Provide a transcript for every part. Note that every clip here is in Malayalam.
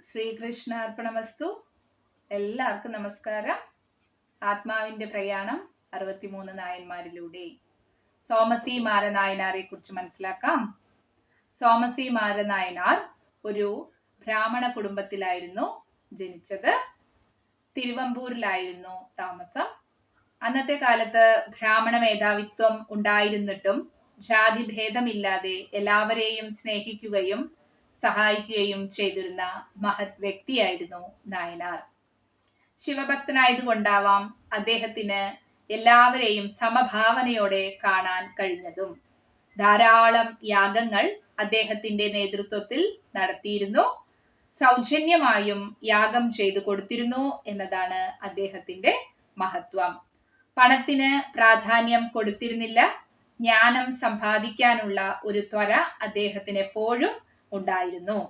ശ്രീകൃഷ്ണാർപ്പണമസ്തു എല്ലാവർക്കും നമസ്കാരം. ആത്മാവിന്റെ പ്രയാണം അറുപത്തിമൂന്ന് നായന്മാരിലൂടെ. സോമസി മാരനായനാരെ കുറിച്ച് മനസ്സിലാക്കാം. സോമസി മാരനായനാർ ഒരു ബ്രാഹ്മണ കുടുംബത്തിലായിരുന്നു ജനിച്ചത്. തിരുവമ്പൂരിലായിരുന്നു താമസം. അന്നത്തെ കാലത്ത് ബ്രാഹ്മണ മേധാവിത്വം ഉണ്ടായിരുന്നിട്ടും ജാതി ഭേദമില്ലാതെ എല്ലാവരെയും സ്നേഹിക്കുകയും സഹായിക്കുകയും ചെയ്തിരുന്ന മഹത് വ്യക്തിയായിരുന്നു നായനാർ. ശിവഭക്തനായതുകൊണ്ടാവാം അദ്ദേഹത്തിന് എല്ലാവരെയും സമഭാവനയോടെ കാണാൻ കഴിഞ്ഞതും. ധാരാളം യാഗങ്ങൾ അദ്ദേഹത്തിന്റെ നേതൃത്വത്തിൽ നടത്തിയിരുന്നു. സൗജന്യമായും യാഗം ചെയ്തു കൊടുത്തിരുന്നു എന്നതാണ് അദ്ദേഹത്തിന്റെ മഹത്വം. പണത്തിന് പ്രാധാന്യം കൊടുത്തിരുന്നില്ല. ജ്ഞാനം സമ്പാദിക്കാനുള്ള ഒരു ത്വര അദ്ദേഹത്തിന് എപ്പോഴും ഉണ്ടായിരുന്നു.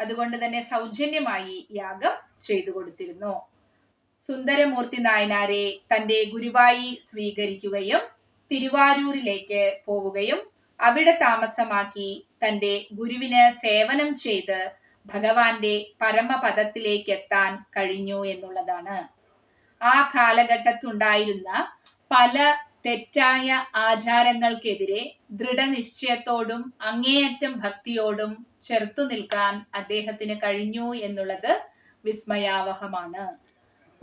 അതുകൊണ്ട് തന്നെ സൗജന്യമായി യാഗം ചെയ്തു കൊടുത്തിരുന്നു. സുന്ദരമൂർത്തി നായനാരെ തന്റെ ഗുരുവായി സ്വീകരിക്കുകയും തിരുവാരൂരിലേക്ക് പോവുകയും അവിടെ താമസമാക്കി തന്റെ ഗുരുവിന് സേവനം ചെയ്ത് ഭഗവാന്റെ പരമപദത്തിലേക്ക് എത്താൻ കഴിഞ്ഞു എന്നുള്ളതാണ്. ആ കാലഘട്ടത്തുണ്ടായിരുന്ന പല തെറ്റായ ആചാരങ്ങൾക്കെതിരെ ദൃഢനിശ്ചയത്തോടും അങ്ങേയറ്റം ഭക്തിയോടും ചെറുത്തു നിൽക്കാൻ അദ്ദേഹത്തിന് കഴിഞ്ഞു എന്നുള്ളത് വിസ്മയാവഹമാണ്.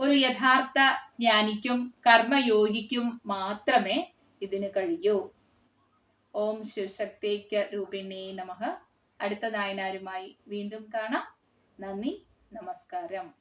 ഒരു യഥാർത്ഥ ജ്ഞാനിക്കും കർമ്മയോഗിക്കും മാത്രമേ ഇതിന് കഴിയൂ. ഓം ശിവശക്തിക്ക് രൂപിണി നമഃ. അടുത്ത നായനാരുമായി വീണ്ടും കാണാം. നന്ദി നമസ്കാരം.